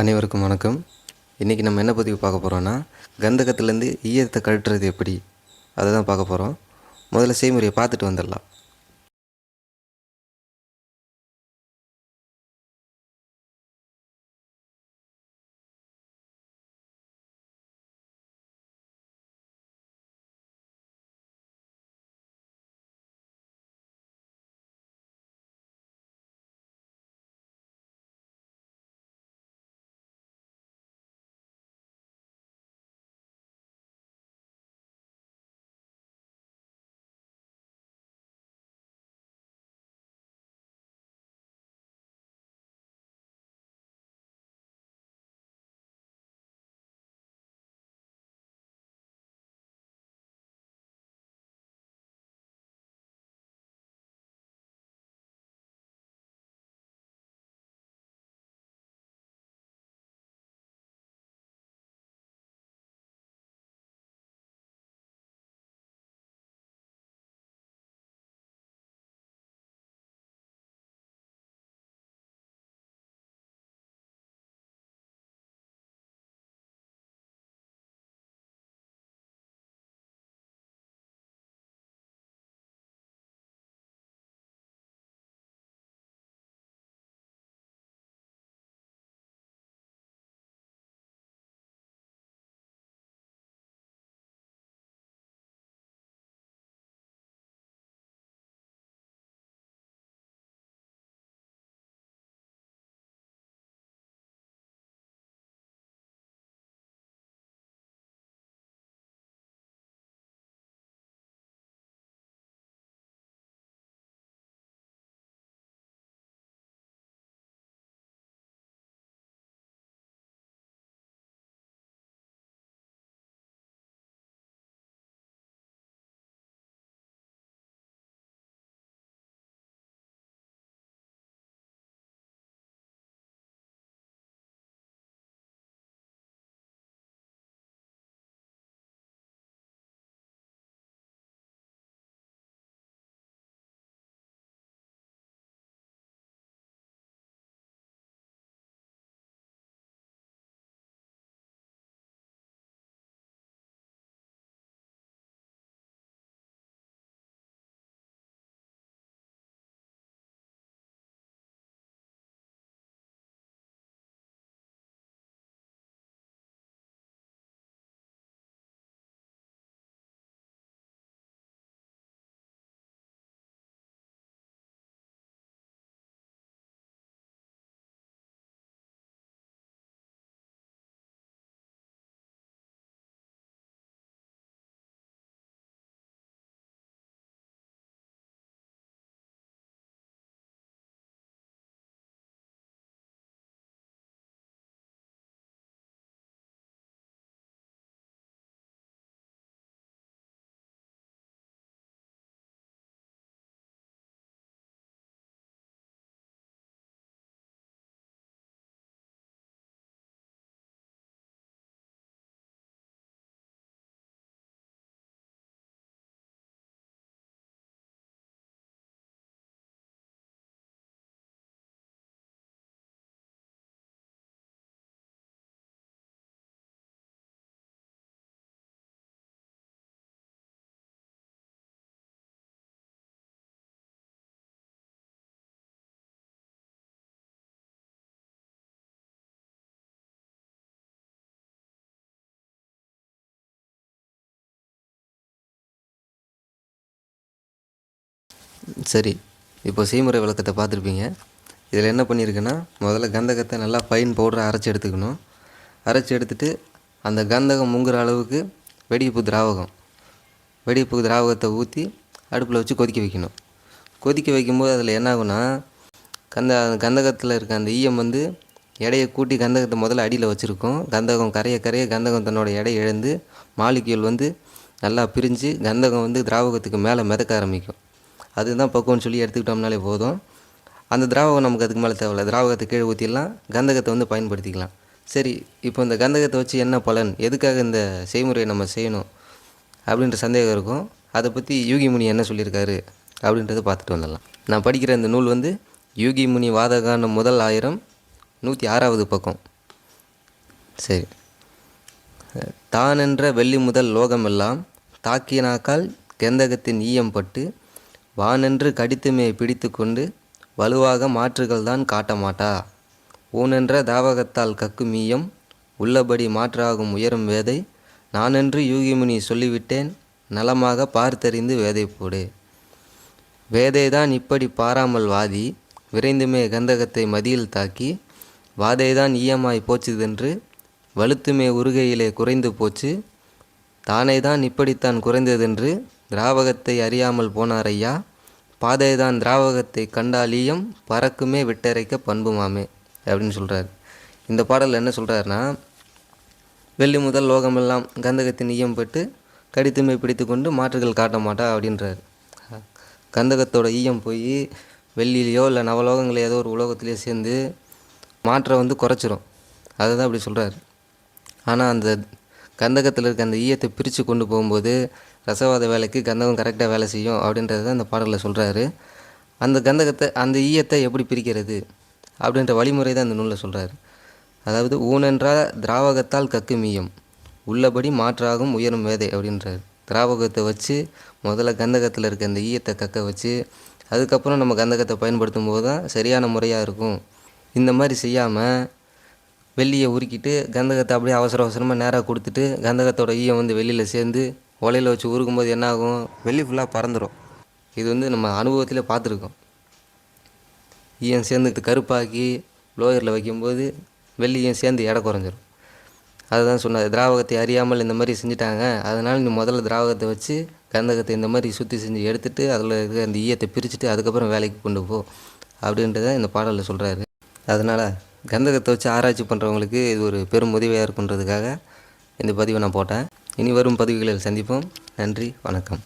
அனைவருக்கும் வணக்கம். இன்றைக்கி நம்ம என்ன பதிவு பார்க்க போகிறோன்னா கந்தகத்துலேருந்து ஈயத்தை கழட்டுறது எப்படி? அதை தான் பார்க்க போகிறோம் முதல்ல செய்முறையை பார்த்துட்டு வந்துடலாம். சரி இப்போ செய்முறை விளக்கத்தை பார்த்துருப்பீங்க. இதில் என்ன பண்ணியிருக்குன்னா முதல்ல கந்தகத்தை நல்லா ஃபைன் பவுடரை அரைச்சி எடுத்துக்கணும். அரைச்சி எடுத்துட்டு அந்த கந்தகம் முங்குற அளவுக்கு வெடிப்பு திராவகம். வெடிப்பு திராவகத்தை ஊற்றி அடுப்பில் வச்சு கொதிக்க வைக்கணும். கொதிக்க வைக்கும்போது அதில் என்ன ஆகுனா கந்த கந்தகத்தில் இருக்க அந்த ஈயம் வந்து எடையை கூட்டி கந்தகத்தை முதல்ல அடியில் வச்சுருக்கோம். கந்தகம் கரைய கரைய கந்தகம் தன்னோட எடை இழந்து மாலிக்யூல் வந்து நல்லா பிரிஞ்சு கந்தகம் வந்து திராவகத்துக்கு மேலே மிதக்க ஆரம்பிக்கும். அதுதான் பக்குவம்னு சொல்லி எடுத்துக்கிட்டோம்னாலே போதும். அந்த திராவகம் நமக்கு அதுக்கு மேலே தேவையில்ல. திராவகத்தை கீழே ஊற்றிடலாம் கந்தகத்தை வந்து பயன்படுத்திக்கலாம். சரி இப்போ இந்த கந்தகத்தை வச்சு என்ன பலன்? எதுக்காக இந்த செய்முறையை நம்ம செய்யணும்? அப்படின்ற சந்தேகம் இருக்கும். அதை பற்றி யூகி முனி என்ன சொல்லியிருக்காரு அப்படின்றத பார்த்துட்டு வந்துடலாம். நான் படிக்கிற இந்த நூல் வந்து யூகி முனி வாதகான முதல் ஆயிரம் நூற்றி ஆறாவது பக்கம். சரி. தானென்ற வெள்ளி முதல் லோகமெல்லாம் தாக்கினாக்கால் கெந்தகத்தின் ஈயம் பட்டு வானென்று கடித்துமே பிடித்து கொண்டு வலுவாக மாற்றுகள் தான் காட்ட ஊனென்ற தாவகத்தால் கக்கு மீயம் உள்ளபடி மாற்றாகும் உயரும் வேதை நானென்று யூகிமுனி சொல்லிவிட்டேன் நலமாக பார்த்தறிந்து வேதை போடு. வேதைதான் இப்படி பாராமல் வாதி விரைந்துமே கந்தகத்தை மதியில் தாக்கி வாதைதான் ஈயமாய் போச்சுதென்று வலுத்துமே உருகையிலே குறைந்து போச்சு தானேதான் இப்படித்தான் குறைந்ததென்று திராவகத்தை அறியாமல் போனார் ஐயா பாதைதான் திராவகத்தை கண்டாலியும் பறக்குமே விட்டரைக்க பண்புமாமே அப்படின்னு சொல்கிறார் இந்த பாடலில் என்ன சொல்கிறாருன்னா வெள்ளி முதல் லோகமெல்லாம் கந்தகத்தின் ஈயம் பெற்று கடித்துமை பிடித்து கொண்டு மாற்றுகள் காட்ட மாட்டா? அப்படின்றார். கந்தகத்தோட ஈயம் போய் வெள்ளிலேயோ இல்லை நவலோகங்களோ ஏதோ ஒரு உலோகத்திலேயோ சேர்ந்து மாற்றை வந்து குறைச்சிரும். அதுதான் அப்படி சொல்கிறார் ஆனால் அந்த கந்தகத்தில் இருக்க அந்த ஈயத்தை பிரித்து கொண்டு போகும்போது ரசவாத வேலைக்கு கந்தகம் கரெக்டாக வேலை செய்யும் அப்படின்றத அந்த பாடலில் சொல்கிறாரு அந்த கந்தகத்தை அந்த ஈயத்தை எப்படி பிரிக்கிறது அப்படின்ற வழிமுறை தான் அந்த நூலில் சொல்கிறாரு அதாவது ஊனென்றால் திராவகத்தால் கக்கு மீயம் உள்ளபடி மாற்றாகும் உயரும் வேதை அப்படின்றார். திராவகத்தை வச்சு முதல்ல கந்தகத்தில் இருக்க அந்த ஈயத்தை கக்க வச்சு அதுக்கப்புறம் நம்ம கந்தகத்தை பயன்படுத்தும் போது தான் சரியான முறையாக இருக்கும். இந்த மாதிரி செய்யாமல் வெள்ளியை உருக்கிட்டு கந்தகத்தை அப்படியே அவசர அவசரமாக நேராக கொடுத்துட்டு கந்தகத்தோட ஈயம் வந்து வெளியில் சேர்ந்து ஓலையில் வச்சு உருக்கும்போது என்ன ஆகும் வெள்ளி ஃபுல்லாக பறந்துடும் இது வந்து நம்ம அனுபவத்திலே பார்த்துருக்கோம். ஈயம் சேர்ந்து கருப்பாக்கி லோயரில் வைக்கும்போது வெள்ளியும் சேர்ந்து எடை குறைஞ்சிரும். அதுதான் சொன்னார். திராவகத்தை அறியாமல் இந்த மாதிரி செஞ்சுட்டாங்க. அதனால் நீ முதல்ல திராவகத்தை வச்சு கந்தகத்தை இந்த மாதிரி சுற்றி செஞ்சு எடுத்துட்டு அதில் இருக்கிற அந்த ஈயத்தை பிரிச்சுட்டு அதுக்கப்புறம் வேலைக்கு கொண்டு போ. அப்படின்றத இந்த பாடலில் சொல்கிறாரு அதனால் கந்தகத்தை வச்சு ஆராய்ச்சி பண்ணுறவங்களுக்கு இது ஒரு பெரும் உதவியாக இருக்குன்றதுக்காக இந்த பதிவை நான் போட்டேன். இனி வரும் பதிவுகளில் சந்திப்போம். நன்றி வணக்கம்.